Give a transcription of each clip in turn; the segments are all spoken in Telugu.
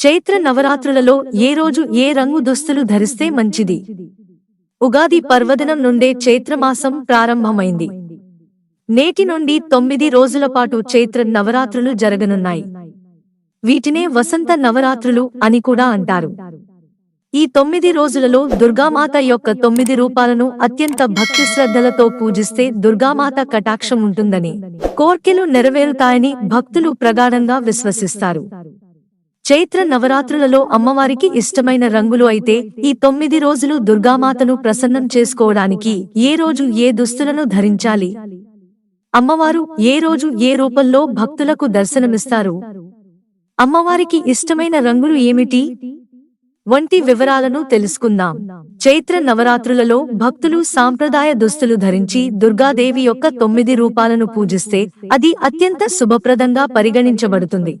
చైత్ర నవరాత్రులలో ఏ రోజు ఏ రంగు దుస్తులు ధరిస్తే మంచిది? ఉగాది పర్వదినం నుండే చైత్రమాసం ప్రారంభమైంది. నేటి నుండి తొమ్మిది రోజుల పాటు చైత్ర నవరాత్రులు జరగనున్నాయి. వీటినే వసంత నవరాత్రులు అని కూడా అంటారు. ఈ తొమ్మిది రోజులలో దుర్గామాత యొక్క తొమ్మిది రూపాలను అత్యంత భక్తి శ్రద్ధలతో పూజిస్తే దుర్గామాత కటాక్షం ఉంటుందని కోర్కెలు నెరవేరుతాయని భక్తులు ప్రగాఢంగా విశ్వసిస్తారు. చైత్ర నవరాత్రులలో అమ్మవారికి ఇష్టమైన రంగులు అయితే ఈ తొమ్మిది రోజులు దుర్గామాతను ప్రసన్నం చేసుకోవడానికి ఏ రోజు ఏ దుస్తులను ధరించాలి? అమ్మవారు ఏ రోజు ఏ రూపంలో భక్తులకు దర్శనమిస్తారు? అమ్మవారికి ఇష్టమైన రంగులు ఏమిటి? వంటి వివరాలను తెలుసుకుందాం. చైత్ర నవరాత్రులలో భక్తులు సాంప్రదాయ దుస్తులు ధరించి దుర్గాదేవి యొక్క తొమ్మిది రూపాలను పూజిస్తే అది అత్యంత శుభప్రదంగా పరిగణించబడుతుంది.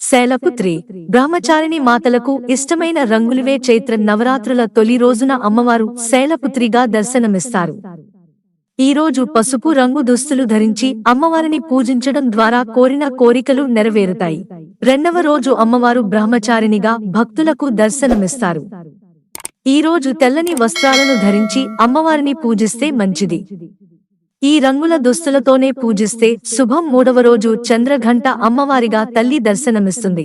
శైలపుత్రి బ్రహ్మచారిణి మాతలకు ఇష్టమైన రంగులివే చైత్ర నవరాత్రుల తొలి రోజున అమ్మవారు శైలపుత్రిగా దర్శనమిస్తారు. ఈ రోజు పసుపు రంగు దుస్తులు ధరించి అమ్మవారిని పూజించడం ద్వారా కోరిన కోరికలు నెరవేరుతాయి. రెండవ రోజు అమ్మవారు బ్రహ్మచారిణిగా భక్తులకు దర్శనమిస్తారు. ఈ రోజు తెల్లని వస్త్రాలను ధరించి అమ్మవారిని పూజిస్తే మంచిది. ఈ రంగుల దుస్తులతోనే పూజిస్తే శుభం మూడవ రోజు చంద్రఘంట అమ్మవారిగా తల్లి దర్శనమిస్తుంది.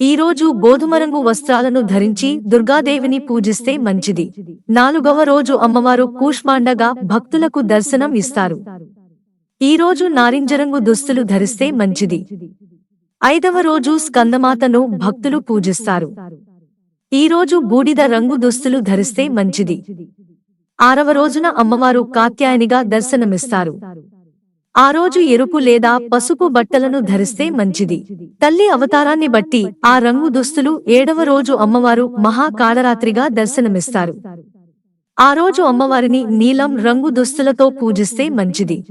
ఈ రోజు గోధుమ రంగు వస్త్రాలను ధరించి దుర్గాదేవిని పూజిస్తే మంచిది. నాలుగవ రోజు అమ్మవారు కూష్మాండగా భక్తులకు దర్శనం ఇస్తారు. ఈ రోజు నారింజరంగు దుస్తులు ధరిస్తే మంచిది. ఐదవ రోజు స్కందమాతను భక్తులు పూజిస్తారు. ఈ రోజు బూడిద రంగు దుస్తులు ధరిస్తే మంచిది. ఆరవ రోజున అమ్మవారు కాత్యాయనిగా దర్శనమిస్తారు. ఆ రోజు ఎరుపు లేదా పసుపు బట్టలను ధరిస్తే మంచిది. తల్లి అవతారాన్ని బట్టి ఆ రంగు దుస్తులు ఏడవ రోజు అమ్మవారు మహాకాళరాత్రిగా దర్శనమిస్తారు. ఆ రోజు అమ్మవారిని నీలం రంగు దుస్తులతో పూజిస్తే మంచిది.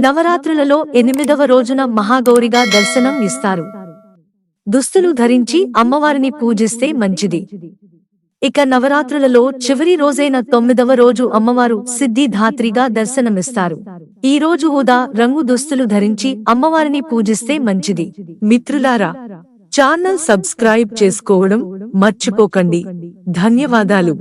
నవరాత్రులలో ఎనిమిదవ రోజున మహాగౌరిగా దర్శనం ఇస్తారు. దుస్తులు ధరించి అమ్మవారిని పూజిస్తే మంచిది. ఇక నవరాత్రులలో చివరి రోజైన తొమ్మిదవ రోజు అమ్మవారు సిద్ధిధాత్రిగా దర్శనమిస్తారు. ఈ రోజు ఊదా రంగు దుస్తులు ధరించి అమ్మవారిని పూజిస్తే మంచిది. మిత్రులారా ఛానల్ సబ్స్క్రైబ్ చేసుకోవడం మర్చిపోకండి. ధన్యవాదాలు.